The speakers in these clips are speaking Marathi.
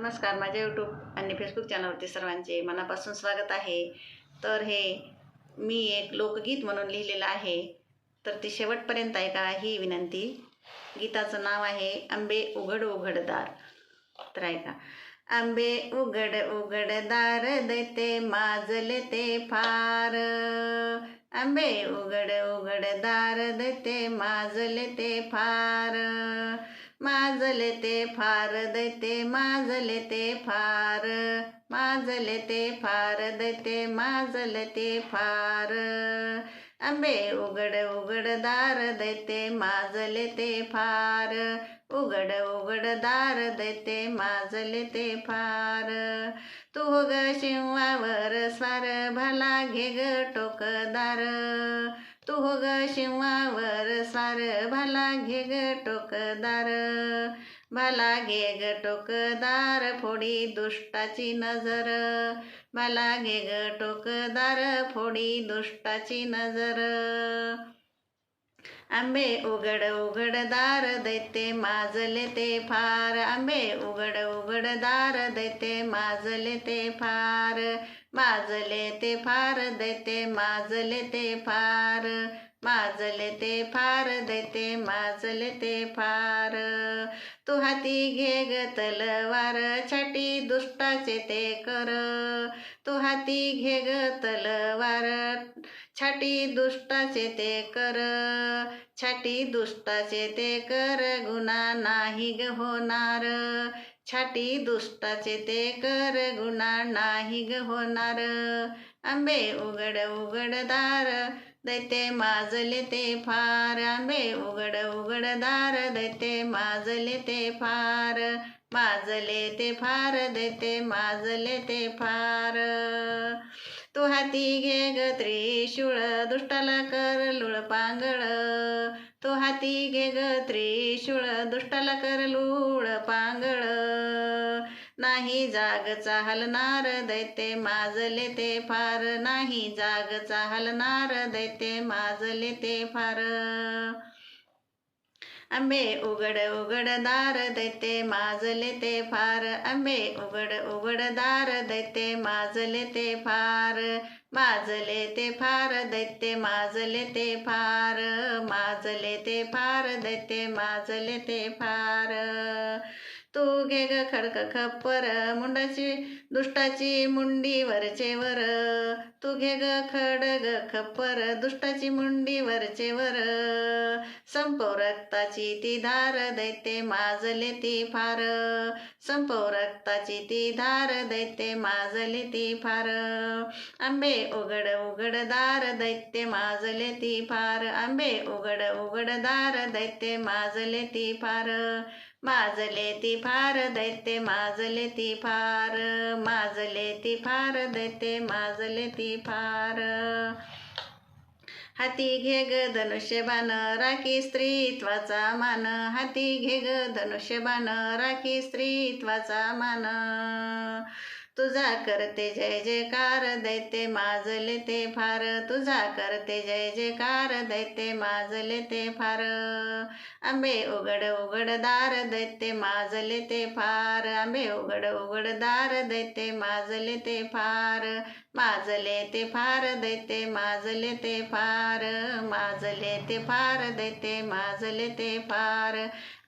नमस्कार माझ्या यूट्यूब आणि फेसबुक चॅनलवरती सर्वांचे मनापासून स्वागत आहे. तर हे मी एक लोकगीत म्हणून लिहिलेलं आहे. तर ते शेवटपर्यंत ऐका ही विनंती. गीताचं नाव आहे आंबे उघड उघडदार तर ऐका. आंबे उघड उघडदार देते माजले ते फार. आंबे उघड उघडदार देते माजले ते फार. माजले ते फार दैते माजले ते फार. माजले ते फार दैते माजले ते फार. आंबे उघड उघड दार दैते माजले ते फार. उघड उघड दार दैते माजले ते फार. तू ग शिवावर स्वार भला घे ग टोकदार. तू हो ग शिवावर सार भला घे ग टोकदार. भला घे ग टोकदार फोडी दुष्टाची नजर. भला घे ग टोकदार फोडी दुष्टाची नजर. आंबे उघड उघड दार दैते माजले ते फार. आंबे उघड उघड दार दैते माजले ते फार. माजले ते फार दैते माजले ते फार. माजले ते फार दैते माजले ते फार. तू हाती घे ग तलवार छाटी दुष्टाचे ते कर. तू हाती घे ग तलवार छाटी दुष्टाचे ते कर. छाटी दुष्टाचे ते कर गुन्हा नाही ग होणार. छाटी दुष्टाचे ते कर गुन्हा नाही ग होणार. आंबे उघड उघडदार दैते माजले ते फार. आंबे उघड उघडदार दैते माजले ते फार. माजले ते फार दैते माजले ते फार. तू हाती घे ग त्रिशूळ दुष्टाला कर लुळ पांगळ. तो हाती घे ग त्रिशूळ दुष्टाला कर लुळ पांगळ. नाही जागचा हलनार दैते माजले ते फार. नाही जागचा हलनार दैते माजले ते फार. आंबे उघड उघड दार दैते माजले ते फार. आंबे उघड उघड दार दैते माजले ते फार. माजले ते फार दैते माजले ते फार. माजले ते फार दैते माजले ते फार. तू घे ग खडक खप्पर मुंडाची दुष्टाची मुंडी वरचे वर. तू घे ग खडग खप्पर दुष्टाची मुंडी वरचे वर. संपव रक्ताची ती धार दैते माजले ती फार. संपव रक्ताची ती धार दैते माजले ती फार. आंबे उघड उघड दार दैत्य माजले ती फार. आंबे उघड उघड दार दैत्य माजले ती फार. माजले ती फार दैत्य माजले ती फार माजले ती फार दैत्य माजले ती फार. हाती घे ग धनुष्यबाण राखी स्त्रीत्वाचा मान. हाती घे ग धनुष्यबाण राखी स्त्रीत्वाचा मान. तुझा करते जय जयकार दैते माजले ते फार. तुझा करते जय जयकार दैते माजले ते फार. आंबे उघड उघड दार दैते माजले ते फार. आंबे उघड उघड दार दैते माजले ते फार. माजले ते फार दैते माजले ते फार. माजले ते फार दैते माजले ते फार.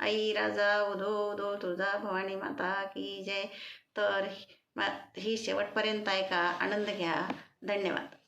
आई राजा उधो उधो तुझा भवानी माता की जय. तर ही शेवटपर्यंत ऐका आनंद घ्या. धन्यवाद.